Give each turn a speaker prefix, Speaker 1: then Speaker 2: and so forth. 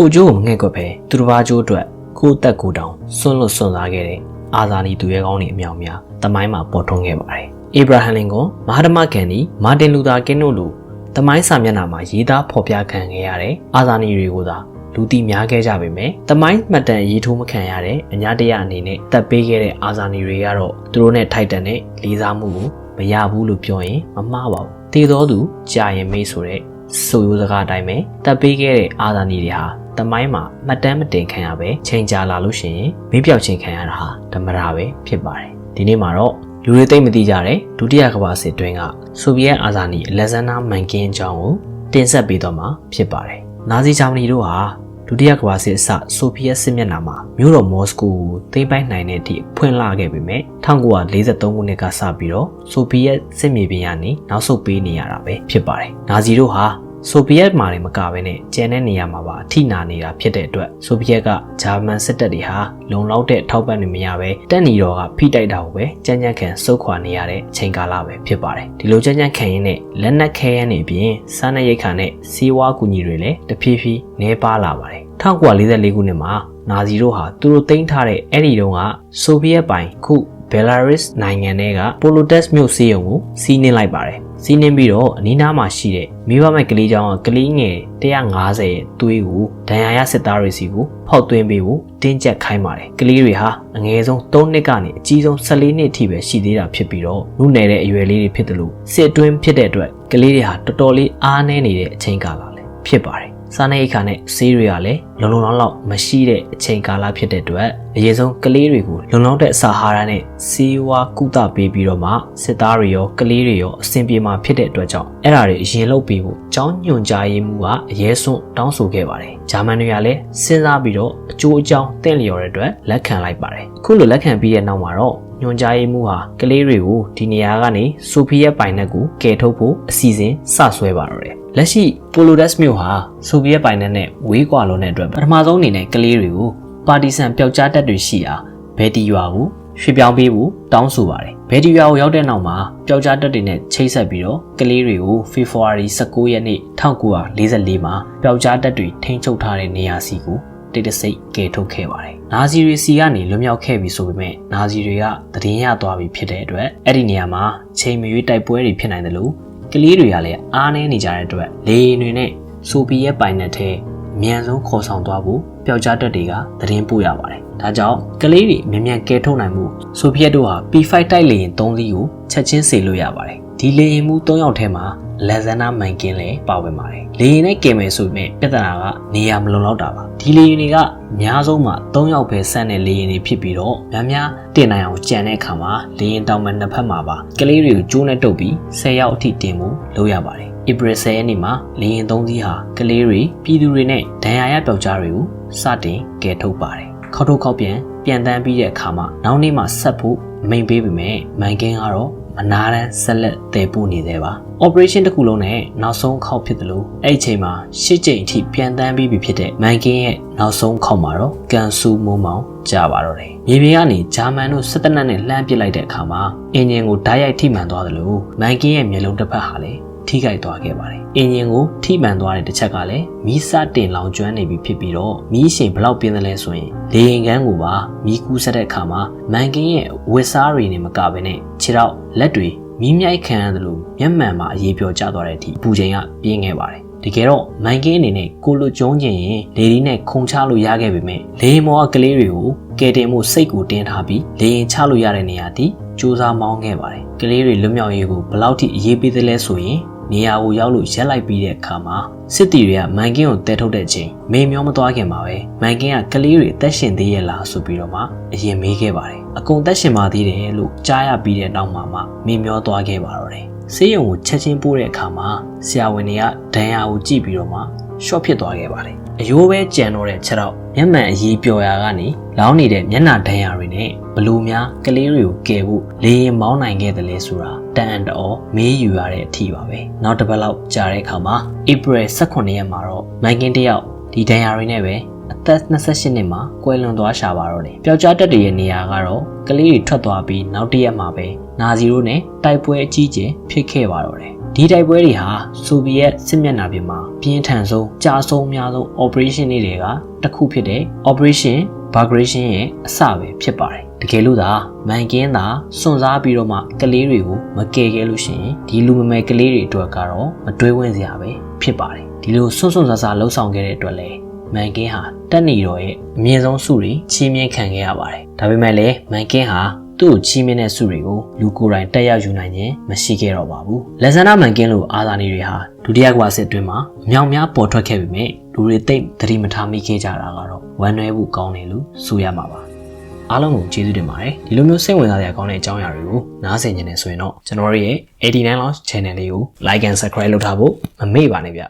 Speaker 1: ကိုအကျိုးကိုမငဲ့ကွက်ပဲသူတစ်ပါးကျိုးအတွက်ကိုယ့်အသက်ကိုယ်တောင်ဆွန့်လွတ်ဆွန့်စားခဲ့တဲ့အာဇာနည်သူရဲကောင်းတွေအမြောက်များတမိုင်းမှာပေါ်ထွန်းခဲ့ပါတယ်။အေဗရာဟမ်လင်ကွန်မဟာဓမ္မကန်ဒီမာတင်လူသာကင်းတို့လိုတမိုင်းစာမျက်နှာမှာရေးသားဖော်ပြခံခဲ့ရတဲ့အာဇာနည်တွေကိုသာလူသိများခဲ့ကြပေမဲ့တမိုင်းမှတ်တမ်းရေးထိုးမခံရတဲ့အညာတရအနေနဲ့တပ်ပေးခဲ့တဲ့အာဇာနည်တွေကတော့သူတို့နဲ့ထိုက်တန်တဲ့လေးစားမှုကိုမရဘူးလို့ပြောရင်မမှားပါဘူး။တည်တော်သူကြာရင်မေးဆိုတဲ့ဆိုရိုးစကားအတိုင်းပဲတပ်ပေးခဲ့တဲ့အာဇာနည်တွေဟာ တမိုင်းမှာမှတ်တမ်းမတင်ခံရပဲချိန်ကြာလာလို့ရှိရင်မင်းပြောက်ချင်းခံရတာဟာဓမ္မရာပဲဖြစ်ပါတယ်ဒီနေ့မှာတော့လူတွေသိမ့်မသိကြတဲ့ဒုတိယကမ္ဘာစစ်တွင်းကဆိုဗီယက်အာဇာနည်အလက်ဇန်နာမန်ကင်းအကြောင်းကိုတင်ဆက်ပေးတော့မှာဖြစ်ပါတယ်နာဇီဂျာမနီတို့ဟာဒုတိယကမ္ဘာစစ်အစဆိုဗီယက်စစ်မျက်နှာမှာမြို့တော်မော်စကိုကိုသိမ်းပိုက်နိုင်တဲ့အထိဖွင့်လာခဲ့ပေမဲ့1943ခုနှစ်ကစပြီးတော့ဆိုဗီယက်စစ်မြေပြင်ကနေနောက်ဆုတ်ပေးနေရတာပဲဖြစ်ပါတယ်နာဇီတို့ဟာ ဆိုဗီယက်မှာလည်းမကဘဲနဲ့ကျန်တဲ့နေရာမှာပါအထိနာနေတာဖြစ်တဲ့အတွက်ဆိုဗီယက်ကဂျာမန်စစ်တပ်တွေဟာလုံလောက်တဲ့ထောက်ပံ့တွေမရဘဲတက်နီတော်ကဖိတိုက်တာကိုပဲကြမ်းကြမ်းခံစုခွာနေရတဲ့ချိန်ကာလပဲဖြစ်ပါတယ်ဒီလိုကြမ်းကြမ်းခံရင်းနဲ့လက်နက်ခဲရန်တွေပြင်စားနပ်ရိက္ခာနဲ့စီးဝါးကူညီတွေလည်းတဖြည်းဖြည်းနှဲပါလာပါတယ်1944ခုနှစ်မှာနာဇီတို့ဟာသူတို့သိမ်းထားတဲ့အဲ့ဒီတုန်းကဆိုဗီယက်ပိုင်ခုဘယ်လာရုစ်နိုင်ငံတွေကပိုလိုတက်မြို့စီးရုံကိုစီးနင်းလိုက်ပါတယ် စီးနင်းပြီးတော့အနီးနားမှာရှိတဲ့မိဘမဲ့ကလေးချောင်းကကလေးငယ်150ရဲ့သွေးကိုဒဏ်ရာရစစ်သားတွေစီကိုဖောက်သွင်းပေးဖို့တင်းကျပ်ခိုင်းပါတယ်ကလေးတွေဟာအငယ်ဆုံး3နှစ်ကနေအကြီးဆုံး14နှစ်ထိပဲရှိသေးတာဖြစ်ပြီးတော့လူနယ်တဲ့အရွယ်လေးတွေဖြစ်တယ်လို့စစ်အတွင်းဖြစ်တဲ့အတွက်ကလေးတွေဟာတော်တော်လေးအားနည်းနေတဲ့အချိန်ကာလလည်းဖြစ်ပါတယ် စားနပ်ရိက္ခာနဲ့ဆေးတွေကလည်းလုံလုံလောက်လောက်မရှိတဲ့အချိန်ကာလဖြစ်တဲ့အတွက်အရေးဆုံးကလေးတွေကိုလုံလောက်တဲ့အစာအာဟာရနဲ့ဆေးဝါးကုသပေးပြီးတော့မှစစ်သားတွေရောကလေးတွေရောအဆင်ပြေမှာဖြစ်တဲ့အတွက်ကြောင့်အဲ့ဒါတွေအရင်လုပ်ပေးဖို့ကြောင်းညွန်ကြားရေးမှုကအရေးဆုံးတောင်းဆိုခဲ့ပါတယ်ဂျာမန်တွေကလည်းစဉ်းစားပြီးတော့အကျိုးအကြောင်းတင့်လျော်တဲ့အတွက်လက်ခံလိုက်ပါတယ်အခုလိုလက်ခံပြီးတဲ့နောက်မှာတော့ ညွန်ကြားရေးမှုဟာကလေးတွေကိုဒီနေရာကနေဆိုဖီယက်ပိုင်နက်ကိုကယ်ထုတ်ဖို့အစီအစဉ်စဆွဲပါတော့တယ်လက်ရှိပိုလိုဒက်စ်မြို့ဟာဆိုဗီယက်ပိုင်နက်နဲ့ဝေးကွာလွန်တဲ့အတွက်ပထမဆုံးအနေနဲ့ကလေးတွေကိုပါတီဆန်ပျောက်ကြားတက်တွေရှိရာဘယ်တီရွာကိုရွှေ့ပြောင်းပေးဖို့တောင်းဆိုပါတယ်ဘယ်တီရွာကိုရောက်တဲ့နောက်မှာပျောက်ကြားတက်တွေနဲ့ချိတ်ဆက်ပြီးတော့ကလေးတွေကိုဖေဖော်ဝါရီ19ရက်နေ့1944မှာပျောက်ကြားတက်တွေထိန်းချုပ်ထားတဲ့နေရာစီကို တိတ်တဆိတ်ကယ်ထုတ်ခဲ့ပါတယ်။နာဇီတွေစီကနေလွတ်မြောက်ခဲ့ပြီဆိုပေမဲ့နာဇီတွေကသတင်းရသွားပြီဖြစ်တဲ့အတွက်အဲ့ဒီနေရာမှာချိန်မရွေးတိုက်ပွဲတွေဖြစ်နိုင်တယ်လို့ကလေးတွေကလည်းအားနည်းနေကြတဲ့အတွက်လေယာဉ်တွေနဲ့ဆိုဗီယက်ပိုင်နက်ထဲအမြန်ဆုံးခေါ်ဆောင်သွားဖို့ပျောက်ကြားတက်တွေကသတင်းပို့ရပါတယ်။ဒါကြောင့်ကလေးတွေမြန်မြန်ကယ်ထုတ်နိုင်မှုဆိုဗီယက်တို့ဟာ P5 တိုက်လေယာဉ်3စီးကိုချက်ချင်းစေလို့ရပါတယ်။ ဒီလေယာဉ်မှု3ယောက်ထဲမှာလက်ဇန်နာမန်ကင်းလည်းပါဝင်ပါတယ်။လေယာဉ်နဲ့ကင်မယ်ဆိုပေမဲ့ပြဿနာကနေရာမလုံလောက်တာပါ။ဒီလေယာဉ်တွေကအများဆုံးမှာ3ယောက်ပဲဆန့်တဲ့လေယာဉ်တွေဖြစ်ပြီးတော့များများတင်နိုင်အောင်ကြံတဲ့အခါမှာလေယာဉ်တောင်မှနှစ်ဖက်မှာပါကလေးတွေကိုကျိုးနဲ့တုပ်ပြီး10ယောက်အထိတင်ဖို့လုပ်ရပါတယ်။ဧပြီ10ရက်နေ့မှာလေယာဉ်3စီးဟာကလေးတွေပြည်သူတွေနဲ့ဒဏ်ရာရပျောက်ကြားတွေကိုစတင်ကယ်ထုတ်ပါတယ်။ခေါက်ထုတ်ခေါက်ပြန်ပြန်တန်းပြီးတဲ့အခါမှာနောက်နေ့မှဆက်ဖို့မိန်ပေးပေမဲ့မန်ကင်းကတော့ မနာတန်းဆက်လက်တည်ပို့နေသေးပါ operation တစ်ခုလုံးနဲ့နောက်ဆုံးခောက်ဖြစ်တယ်လို့အဲ့ဒီချိန်မှာရှစ်ကြိမ်အထိပြန်တန်းပြီးပြီဖြစ်တဲ့မန်ကင်းရဲ့နောက်ဆုံးခောက်မှာတော့ကန်ဆူမိုးမောင်ကြာပါတော့တယ်မြေပြင်ကနေဂျာမန်တို့စစ်တပ်နဲ့လှမ်းပစ်လိုက်တဲ့အခါမှာအင်ဂျင်ကိုဓာတ်ရိုက်ထိမှန်သွားတယ်လို့မန်ကင်းရဲ့မျက်လုံးတစ်ဖက်ဟာလည်း ထိခိုက်သွားခဲ့ပါတယ်။အင်ဂျင်ကိုထိမှန်သွားတဲ့တစ်ချက်ကလည်းမီးစတင်လောင်ကျွမ်းနေပြီဖြစ်ပြီးတော့မီးရှင်ဘလောက်ပြင်းတယ်လဲဆိုရင်လေရင်ကန်းကိုပါမီးကူးဆက်တဲ့အခါမှာမန်ကင်းရဲ့ဝစ်စားတွေနဲ့မကဘဲနဲ့ခြေထောက်လက်တွေမီးမြိုက်ခံရတယ်လို့မျက်မှန်မှာအရေးပြောကြသွားတဲ့အထိပူချိန်ကပြင်းခဲ့ပါတယ်တကယ်တော့မန်ကင်းအနေနဲ့ကိုလိုကျုံးကျင်ရင်လေဒီနဲ့ခုံချလို့ရခဲ့ပေမဲ့လေမောကကလေးတွေကိုကယ်တင်မှုစိတ်ကိုတင်းထားပြီးလေရင်ချလို့ရတဲ့နေရာတိစူးစမ်းမောင်းခဲ့ပါတယ်ကလေးတွေလွတ်မြောက်ရေးကိုဘယ်လောက်ထိအရေးပေးသလဲဆိုရင် နေရာကိုရောက်လို့ရက်လိုက်ပြီးတဲ့အခါမှာစစ်တီတွေကမန်ကင်းကိုတဲထုတ်တဲ့ချိန်မေမျောမသွားခင်မှာပဲမန်ကင်းကကလေးတွေတက်ရှင်သေးရဲ့လားဆိုပြီးတော့မှအရင်မေးခဲ့ပါတယ်အကုန်တက်ရှင်ပါသေးတယ်လို့ကြားရပြီးတဲ့နောက်မှာမှမေမျောသွားခဲ့ပါတော့တယ်ဆေးရုံကိုချက်ချင်းပို့တဲ့အခါမှာဆရာဝန်တွေကဒဏ်ရာကိုကြည့်ပြီးတော့မှရှော့ဖြစ်သွားခဲ့ပါတယ်အယိုးပဲကြံတော့တဲ့ခြေတော့ မျက်မှန်အကြီးပျော်ရာကနေလောင်းနေတဲ့မျက်နှာဒဏ်ရာတွေနဲ့ဘလူများကလေးတွေကိုကယ်ဖို့လေရင်မောင်းနိုင်ခဲ့တယ်လေဆိုတာတန်တော်မေးယူရတဲ့အထိပါပဲနောက်တစ်ပတ်လောက်ကြာတဲ့အခါမှာ April 18ရက်မှာတော့မိုင်ကင်းတယောက်ဒီဒဏ်ရာတွေနဲ့ပဲအသက်28နှစ်မှာကွယ်လွန်သွားရှာပါတော့တယ်။ပျောက်ကြားတက်တဲ့နေရာကတော့ကလေးတွေထွက်သွားပြီးနောက်တရက်မှာပဲနာဇီတို့နဲ့တိုက်ပွဲအကြီးကျယ်ဖြစ်ခဲ့ပါတော့တယ်။ ဒီတိုက်ပွဲတွေဟာဆိုဗီယက်စစ်မျက်နှာပြင်မှာပြင်းထန်ဆုံးကြာဆုံးအများဆုံး operation တွေကတစ်ခုဖြစ်တဲ့ operation Bagration ရဲ့အစပဲဖြစ်ပါတယ်တကယ်လို့သာမန်ကင်းသာစွန့်စားပြီးတော့မှကလေးတွေကိုမကယ်ခဲ့လို့ရှိရင်ဒီလူမမယ်ကလေးတွေအတွက်ကတော့မတွေးဝင့်စရာပဲဖြစ်ပါတယ်ဒီလိုစွန့်စွန့်စားစားလှုပ်ဆောင်ခဲ့တဲ့အတွက်လည်းမန်ကင်းဟာတက်နေတော့ရဲ့အမြင့်ဆုံးစုတွေချီးမြှင့်ခံခဲ့ရပါတယ်ဒါပေမဲ့လည်းမန်ကင်းဟာ သူ့ကိုချီးမြှင့်တဲ့စုတွေကိုလူကိုယ်တိုင်တက်ရောက်ယူနိုင်ခြင်းမရှိခဲ့တော့ပါဘူးလက်ဆန္ဒမန်ကင်းလိုအာဇာနည်တွေဟာဒုတိယကမ္ဘာစစ်အတွင်းမှာအမြောက်များပေါ်ထွက်ခဲ့ပေမဲ့လူတွေသိပ်သတိမထားမိခဲ့ကြတာကတော့ဝမ်းနည်းဖို့ကောင်းတယ်လို့ဆိုရမှာပါအားလုံးကိုကျေးဇူးတင်ပါတယ်ဒီလိုမျိုးစိတ်ဝင်စားစရာကောင်းတဲ့အကြောင်းအရာတွေကိုနားဆင်နေတယ်ဆိုရင်တော့ကျွန်တော်တို့ရဲ့89 Lounge Channel လေးကို Like and Subscribe လုပ်ထားဖို့မမေ့ပါနဲ့ဗျ